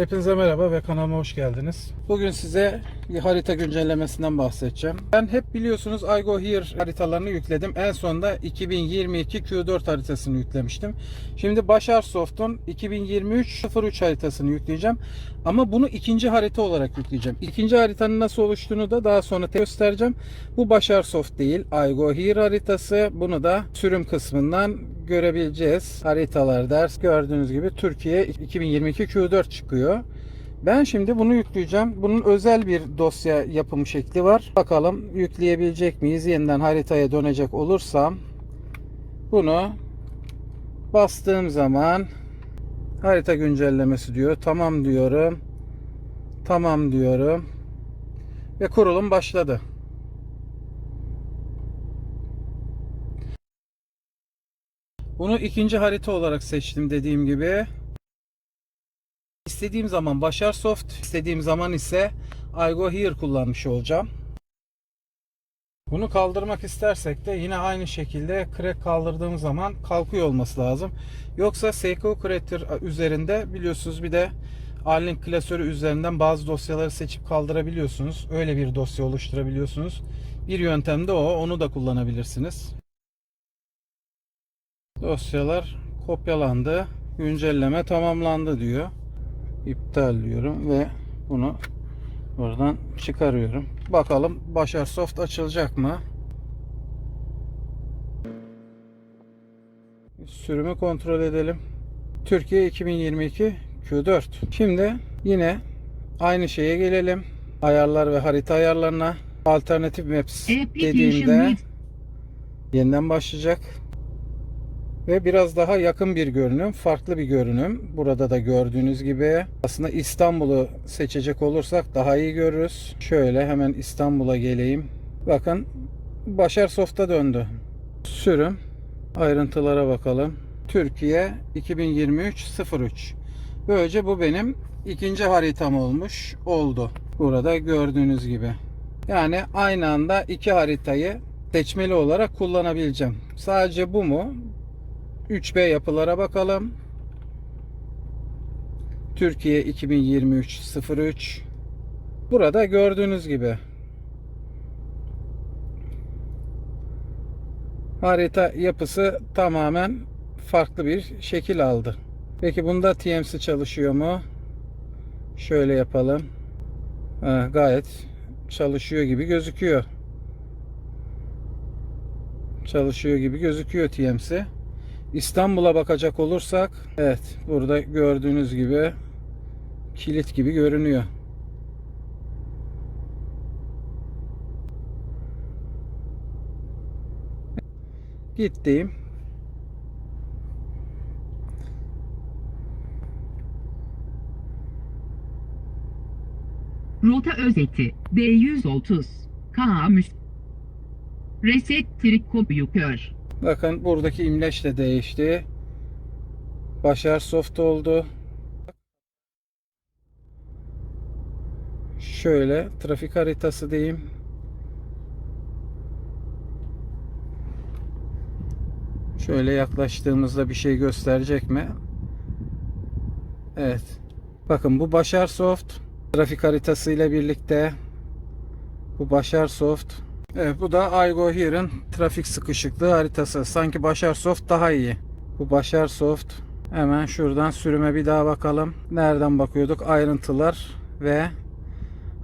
Hepinize merhaba ve kanalıma hoş geldiniz. Bugün size bir harita güncellemesinden bahsedeceğim. Ben hep biliyorsunuz I Go Here haritalarını yükledim. En sonunda 2022 Q4 haritasını yüklemiştim. Şimdi Başar Soft'un 2023 03 haritasını yükleyeceğim. Ama bunu ikinci harita olarak yükleyeceğim. İkinci haritanın nasıl oluştuğunu da daha sonra göstereceğim. Bu Başar Soft değil. I Go Here haritası. Bunu da sürüm kısmından görebileceğiz. Haritalar ders gördüğünüz gibi Türkiye 2022 Q4 çıkıyor. Ben şimdi bunu yükleyeceğim. Bunun özel bir dosya yapım şekli var. Bakalım yükleyebilecek miyiz? Yeniden haritaya dönecek olursam bunu bastığım zaman harita güncellemesi diyor. Tamam diyorum. Tamam diyorum. Ve kurulum başladı. Bunu ikinci harita olarak seçtim dediğim gibi. İstediğim zaman Başar Soft, istediğim zaman ise I Go Here kullanmış olacağım. Bunu kaldırmak istersek de yine aynı şekilde crack kaldırdığım zaman kalkıyor olması lazım. Yoksa Seiko Creator üzerinde biliyorsunuz bir de Alink klasörü üzerinden bazı dosyaları seçip kaldırabiliyorsunuz. Öyle bir dosya oluşturabiliyorsunuz. Bir yöntem de o. Onu da kullanabilirsiniz. Dosyalar kopyalandı. Güncelleme tamamlandı diyor. İptal diyorum ve bunu buradan çıkarıyorum. Bakalım Başar Soft açılacak mı? Sürümü kontrol edelim. Türkiye 2022 Q4. Şimdi yine aynı şeye gelelim. Ayarlar ve harita ayarlarına Alternative Maps dediğimde yeniden başlayacak. Ve biraz daha yakın bir görünüm, farklı bir görünüm. Burada da gördüğünüz gibi aslında İstanbul'u seçecek olursak daha iyi görürüz. Şöyle hemen İstanbul'a geleyim. Bakın Başar Soft'a döndü. Sürüm ayrıntılara bakalım. Türkiye 2023 03. Böylece bu benim ikinci haritam olmuş oldu. Burada gördüğünüz gibi. Yani aynı anda iki haritayı seçmeli olarak kullanabileceğim. Sadece bu mu? 3B yapılara bakalım. Türkiye 2023 03. Burada gördüğünüz gibi harita yapısı tamamen farklı bir şekil aldı. Peki bunda TMC çalışıyor mu? Şöyle yapalım. Ha, gayet çalışıyor gibi gözüküyor. Çalışıyor gibi gözüküyor TMC. İstanbul'a bakacak olursak evet burada gördüğünüz gibi kilit gibi görünüyor. Gittiğim Rota özeti D130 Kamış Reset Trikopyukör bakın buradaki imleç de değişti. Başar soft oldu. Şöyle trafik haritası diyeyim. Şöyle yaklaştığımızda bir şey gösterecek mi? Evet. Bakın bu Başar Soft trafik haritası ile birlikte bu Başar Soft Evet bu da I Go Here'ın trafik sıkışıklığı haritası. Sanki Başar Soft daha iyi. Bu Başar Soft. Hemen şuradan sürüme bir daha bakalım. Nereden bakıyorduk? Ayrıntılar ve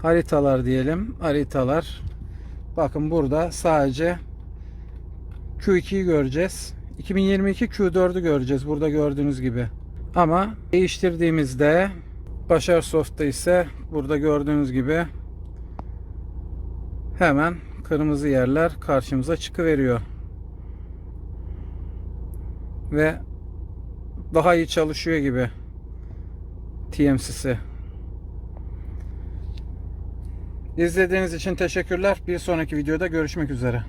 haritalar diyelim. Haritalar. Bakın burada sadece Q2'yi göreceğiz. 2022 Q4'ü göreceğiz. Burada gördüğünüz gibi. Ama değiştirdiğimizde Başar Soft'ta ise burada gördüğünüz gibi hemen kırmızı yerler karşımıza çıkıveriyor. Ve daha iyi çalışıyor gibi TMC'si. İzlediğiniz için teşekkürler. Bir sonraki videoda görüşmek üzere.